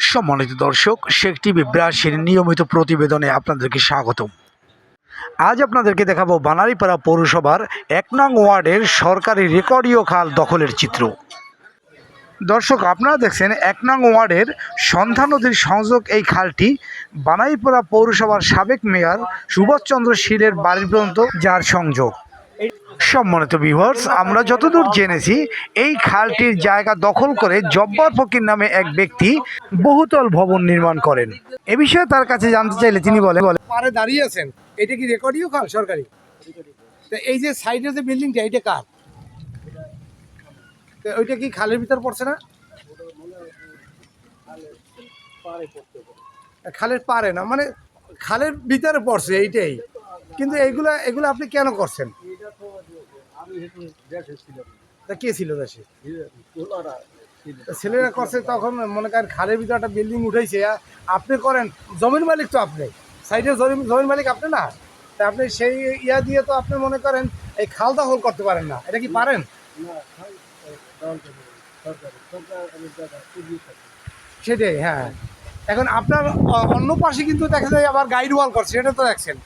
সম্মানিত দর্শক, শেখ টিভি ব্রাসের নিয়মিত প্রতিবেদনে আপনাদেরকে স্বাগতম। আজ আপনাদেরকে দেখাবো বানারীপাড়া পৌরসভার এক নং ওয়ার্ডের সরকারি রেকর্ডীয় খাল দখলের চিত্র। দর্শক, আপনারা দেখছেন এক নং ওয়ার্ডের সন্ধ্যা নদীর সংযোগ এই খালটি বানাইপাড়া পৌরসভার সাবেক মেয়র সুভাষচন্দ্র শীলের বাড়ি পর্যন্ত যার সংযোগ। সম্মানিত ভিউয়ার্স আমরা যতদূর জেনেছি, এই খালটির জায়গা দখল করে জব্বার ফকির নামে এক ব্যক্তি বহুতল ভবন নির্মাণ করেন। এ বিষয়ে তার কাছে জানতে চাইলে তিনি বলে বলে পারে দাঁড়িয়ে আছেন। এটা কি রেকর্ডিও খাল সরকারি? এই যে সাইডে যে বিল্ডিংটা এটা কার? ওইটা কি খালের ভিতর পড়ছে না? খালের পারে না মানে খালের ভিতরে পড়ছে এইটাই। কিন্তু এইগুলা, এগুলো আপনি কেন করছেন? তা কে ছিল দেশে? ছেলেরা করছে তখন মনে করেন খালের ভিতরে একটা বিল্ডিং উঠেছে আপনি করেন জমির মালিক তো আপনি। সাইডের জমি জমির মালিক আপনি না? তা আপনি সেই ইয়া দিয়ে তো আপনি মনে করেন এই খাল দখল করতে পারেন না। এটা কি পারেন? সেটাই হ্যাঁ। এখন আপনার অন্য পাশে কিন্তু দেখা যায় আবার গাইড ওয়াল করছে এটা তো দেখছেন।